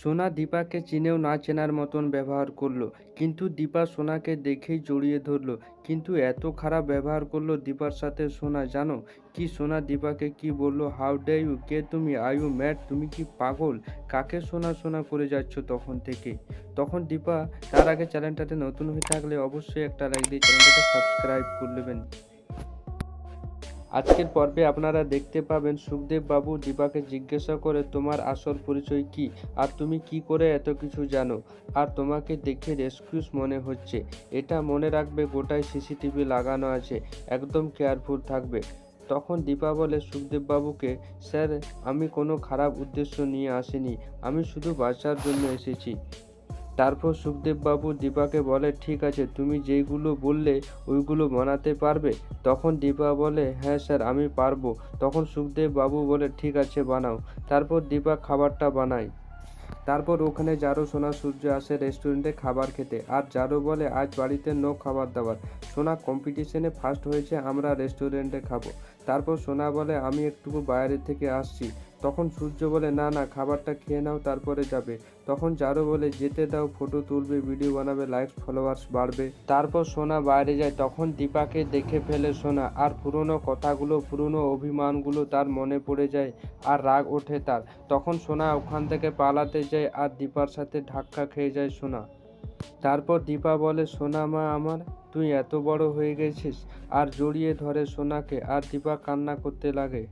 সোনা দীপাকে চিনেও না চেনার মতন ব্যবহার করল। কিন্তু দীপা সোনাকে দেখেই জড়িয়ে ধরলো। কিন্তু এত খারাপ ব্যবহার করল দীপার সাথে সোনা, জানো? কি সোনা দীপাকে কি বলল হাউ ডে ইউ কে তুমি? আর ইউ ম্যাড তুমি কি পাগল? কাকে সোনা সোনা করে যাচ্ছ তখন থেকে? তখন দীপা তার আগে চ্যানেলটাতে নতুন হয়ে থাকলে অবশ্যই একটা লাইক দিয়ে চ্যানেলটাকে সাবস্ক্রাইব করে নেবেন। আজকের পর্বে আপনারা দেখতে পাবেন সুখদেব বাবু দীপাকে জিজ্ঞাসা করে, তোমার আসল পরিচয় কি? আর তুমি কি করে এত কিছু জানো? আর তোমাকে দেখে রেস্কিউস মনে হচ্ছে। এটা মনে রাখবে গোটায় সিসিটিভি লাগানো আছে। একদম কেয়ারফুল থাকবে। তখন দীপা বলে, সুখদেব বাবুকে, স্যার, আমি কোনো খারাপ উদ্দেশ্য নিয়ে আসিনি। আমি শুধু বাঁচার জন্য এসেছি। তারপর সুখদেব বাবু দীপাকে বলে, ঠিক আছে, তুমি যেইগুলো বললে ওইগুলো বানাতে পারবে? তখন দীপা বলে হ্যাঁ স্যার, আমি পারব। তখন সুখদেব বাবু বলে, ঠিক আছে, বানাও। তারপর দীপা খাবারটা বানায়। তারপর ওখানে জারো সোনা সূর্য আসে রেস্টুরেন্টে খাবার খেতে। আর জারো বলে, আজ বাড়িতে নো খাবার দাবার। সোনা কম্পিটিশনে ফার্স্ট হয়েছে, আমরা রেস্টুরেন্টে খাব। তারপর সোনা বলে, আমি একটুকু বাইরে থেকে আসছি। তখন সূর্য বলে, না না, খাবারটা খেয়ে নাও, তারপরে যাবে। তখন জারো বলে, যেতে দাও, ফটো তুলবে, ভিডিও বানাবে, লাইক, ফলোয়ার্স বাড়বে। তারপর সোনা বাইরে যায়। তখন দীপাকে দেখে ফেলে সোনা, আর পুরনো কথাগুলো, পুরনো অভিমানগুলো তার মনে পড়ে যায় আর রাগ ওঠে তার। তখন সোনা ওখান থেকে পালাতে যায় আর দীপার সাথে ধাক্কা খেয়ে যায় সোনা। তারপর দীপা বলে, সোনা মা আমার, তুই এত বড় হয়ে গেছিস। আর জড়িয়ে ধরে সোনাকে, আর দীপা কান্না করতে লাগে।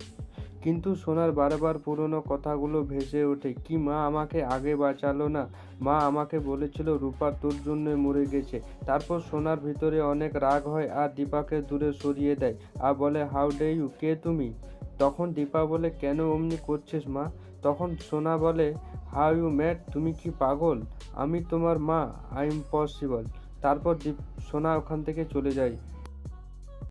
কিন্তু সোনার বারবার পুরনো কথাগুলো ভেসে ওঠে। কি মা আমাকে আগে বাঁচালো না? মা আমাকে বলেছিল রূপা তোর জন্য মরে গেছে। তারপর সোনার ভিতরে অনেক রাগ হয় আর দীপাকে দূরে সরিয়ে দেয় আর বলে হাউ ডে ইউ কে তুমি? তখন দীপা বলে, কেন অমনি করছিস মা? তখন সোনা বলে হাউ ইউ ম্যাড তুমি কি পাগল? আমি তোমার মা আই এম পসিবল তারপর দীপ, সোনা ওখান থেকে চলে যায়।